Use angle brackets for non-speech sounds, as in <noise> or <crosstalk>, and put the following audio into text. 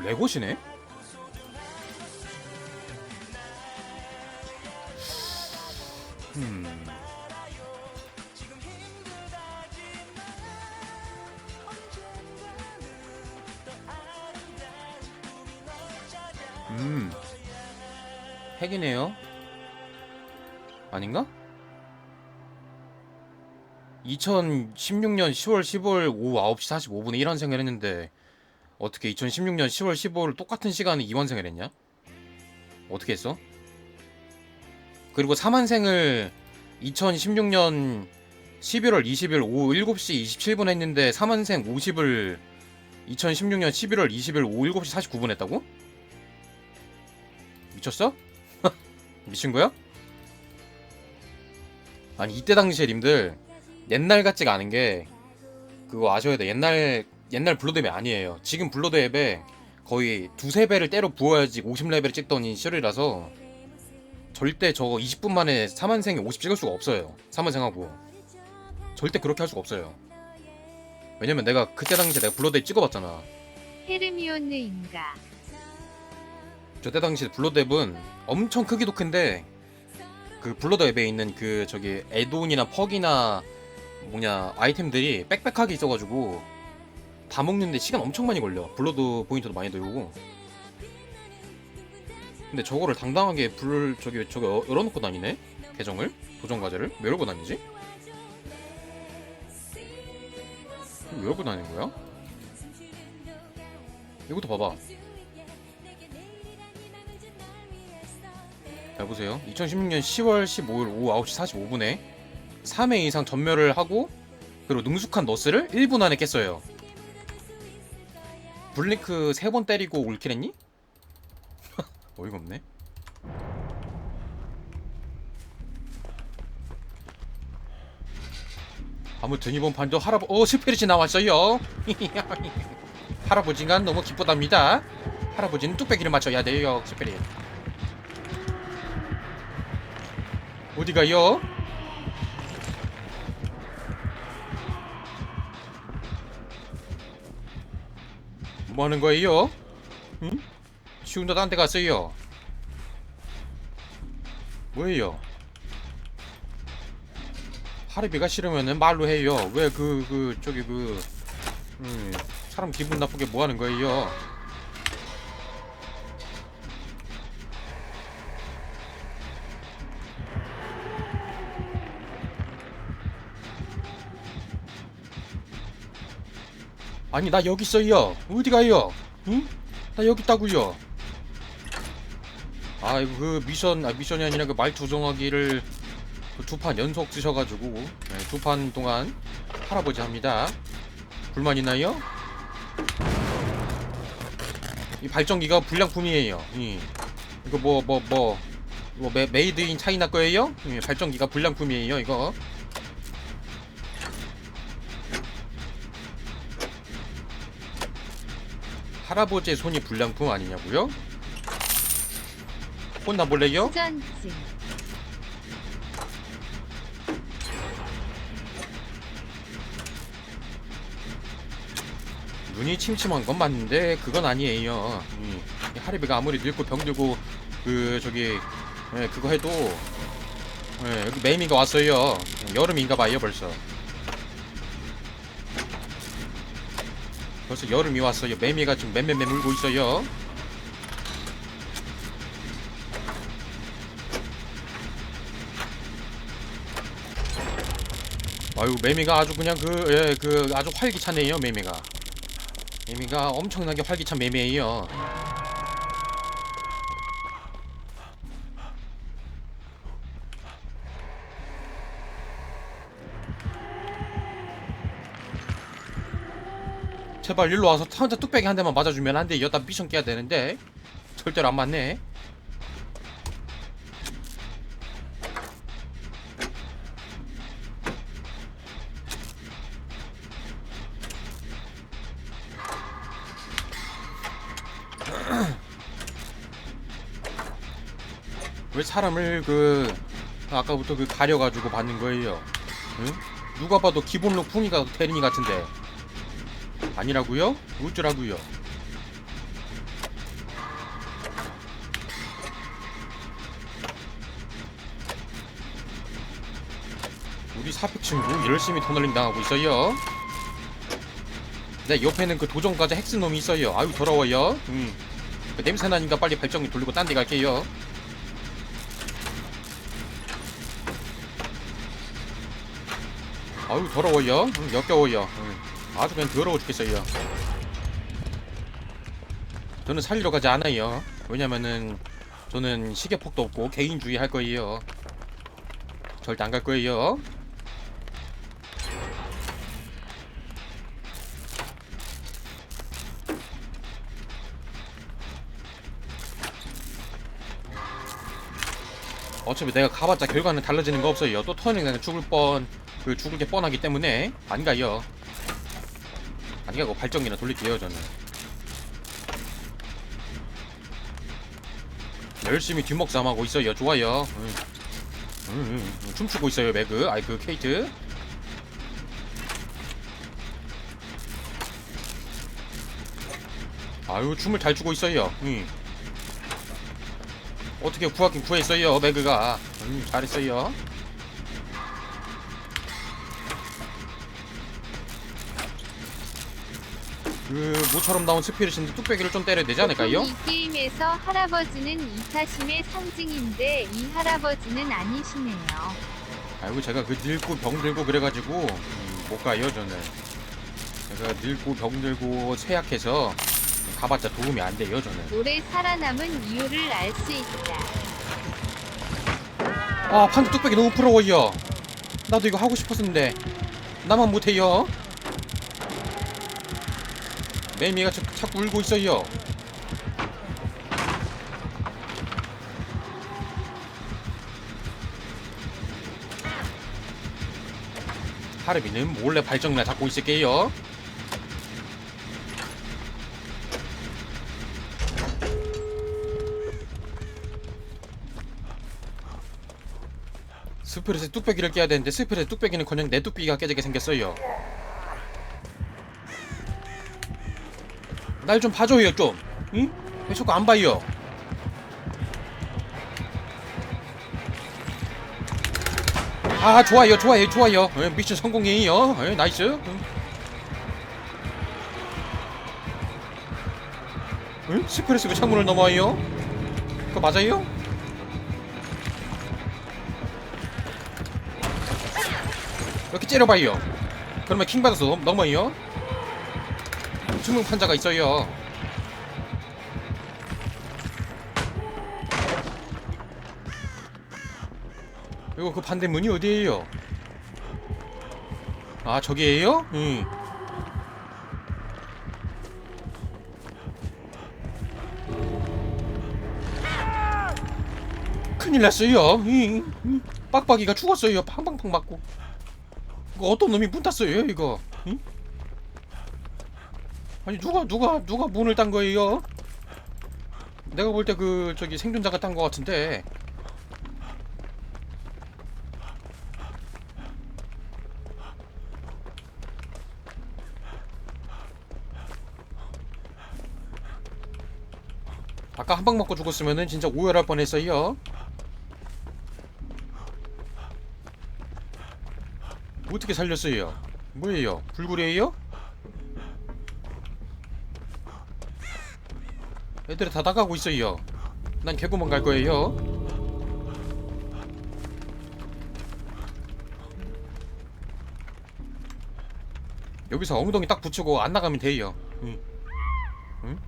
레고시네? 음. 음. 핵이네요. 아닌가? 2016년 10월 15일 오후 9시 45분에 1환생을 했는데 어떻게 2016년 10월 15일 똑같은 시간에 2환생을 했냐? 어떻게 했어? 그리고 3환생을 2016년 11월 20일 오후 7시 27분 했는데 3환생 50을 2016년 11월 20일 오후 7시 49분 했다고? 미쳤어? <laughs> 미친 거야? 아니 이때 당시에 님들 옛날 같지가 않은 게 그거 아셔야 돼. 옛날 옛날 블러드 앱이 아니에요. 지금 블러드 앱에 거의 두세 배를 때려 부어야지 50레벨을 찍더니 시절이라서 절대 저거 20분 만에 3환생에 50 찍을 수가 없어요. 3환생하고 절대 그렇게 할 수가 없어요. 왜냐면 내가 그때 당시에 내가 블러드 앱 찍어봤잖아. 헤르미온느인가 저때 당시 블러드 앱은 엄청 크기도 큰데 그 블러드 앱에 있는 그 저기 에돈이나 퍽이나 뭐냐 아이템들이 빽빽하게 있어가지고 다 먹는데 시간 엄청 많이 걸려 블러드 포인트도 많이 들고 근데 저거를 당당하게 불 저기 저기 어- 열어놓고 다니네 계정을 도전 과제를 왜 열고 다니지? 왜 열고 다니는 거야? 이것도 봐봐 잘 보세요. 2016년 10월 15일 오후 9시 45분에 3회 이상 전멸을 하고 그리고 능숙한 너스를 1분 안에 깼어요. 블링크 3번 때리고 올킬했니? <laughs> 어이가 없네. 아무튼 이번 판도 할아버 어 스피릿이 나왔어요. <laughs> 할아버지가 너무 기쁘답니다. 할아버지는 뚝배기를 맞춰야 돼요, 스피릿. 어디 가요? 뭐 하는 거예요? 응? 쉬운 데도 안데 갔어요. 뭐예요? 하리비가 싫으면은 말로 해요. 왜 그 그 저기 그 음, 사람 기분 나쁘게 뭐 하는 거예요? 아니 나 여기 있어요. 어디 가요? 응? 나 여기 있다고요. 아이고 그 미션 아 미션이 아니라 그 말투 정하기를 그 두 판 연속 쓰셔가지고 네, 두판 동안 할아버지 합니다. 불만 있나요? 이 발전기가 불량품이에요. 이 이거 뭐 뭐 뭐 뭐 메이드 인 차이나 거예요? 예, 발전기가 불량품이에요 이거. 할아버지의 손이 불량품 아니냐고요? 혼나볼래요? 전증 눈이 침침한 건 맞는데 그건 아니에요. 이, 이 하리비가 아무리 늙고 병들고 그 저기 예, 그거 해도 예, 여기 매미가 왔어요. 여름인가 봐요 벌써. 벌써 여름이 왔어요. 매미가 지금 맴맴맴 울고 있어요. 아유 매미가 아주 그냥 그 예, 그 아주 활기차네요 매미가. 매미가 엄청나게 활기찬 매미예요. 제발 일로 와서 혼자 뚝배기 한 대만 맞아주면 안 돼. 여기다 미션 깨야 되는데 절대로 안 맞네. <clears throat> 왜 사람을 그 아까부터 그 가려가지고 받는 거예요? 응? 누가 봐도 기본로 풍이가 대리니 같은데 아니라고요? 우주라고요. 우리 사표 친구 열심히 터널링 당하고 있어요. 네 옆에는 그 도전과자 핵스 놈이 있어요. 아유 더러워요. 음. 그 냄새 나니까 빨리 발전기 돌리고 딴 데 갈게요. 아유 더러워요. 음, 역겨워요. 음. 아주 그냥 더러워 죽겠어요. 저는 살리러 가지 않아요. 왜냐면은 저는 시계폭도 없고 개인주의 할 거예요. 절대 안 갈 거예요. 어차피 내가 가봤자 결과는 달라지는 거 없어요. 또 터닝 나는 죽을 뻔, 그 죽을 게 뻔하기 때문에 안 가요. 안 가고 발전기나 돌릴게요 저는. 열심히 뒷목싸움하고 있어요. 좋아요. 음. 음, 음. 춤추고 있어요 매그. 아이 그 케이트. 아유 춤을 잘 추고 있어요. 음. 어떻게 구하긴 구했어요 매그가. 음, 잘했어요. 그 모처럼 나온 스피릿인데 뚝배기를 좀 때려야 되지 않을까요? 이 게임에서 할아버지는 이타심의 상징인데 이 할아버지는 아니시네요. 아이고 제가 그 늙고 병들고 그래가지고 음, 못 가요 저는 제가 늙고 병들고 쇠약해서 가봤자 도움이 안 돼요 저는 오래 살아남은 이유를 알 수 있다. 아 판도 뚝배기 너무 부러워요 나도 이거 하고 싶었는데 나만 못해요 매미가 자, 자꾸 울고 있어요 하르비는 몰래 발정이나 잡고 있을게요 스프릿에 뚝배기를 깨야 되는데 스프릿 뚝배기는 그냥 내 뚝배기가 깨지게 생겼어요 날 좀 봐줘요 좀 응? 왜 자꾸 안 봐요 아 좋아요 좋아요 좋아요 예, 미션 성공이에요 예, 나이스 응. 응? 스프레스 왜 창문을 넘어와요? 그거 맞아요? 이렇게 째려봐요 그러면 킹 받아서 넘- 넘어요 주문 판자가 있어요 이거 그 반대 문이 어디에요? 아 저기에요? 응. 큰일 났어요. 응. 응. 빡빡이가 죽었어요. 팡팡팡 맞고. 이거 어떤 놈이 문 땄어요 이거? 응? 아니 누가 누가 누가 문을 딴 거예요? 내가 볼 때 그 저기 생존자가 딴 거 같은데. 아까 한방 먹고 죽었으면은 진짜 오열할 뻔했어요. 어떻게 살렸어요? 뭐예요? 불구리예요? 애들이 다 나가고 있어요. 난 개구멍 갈 거예요. 여기서 엉덩이 딱 붙이고 안 나가면 돼요. 응. 응?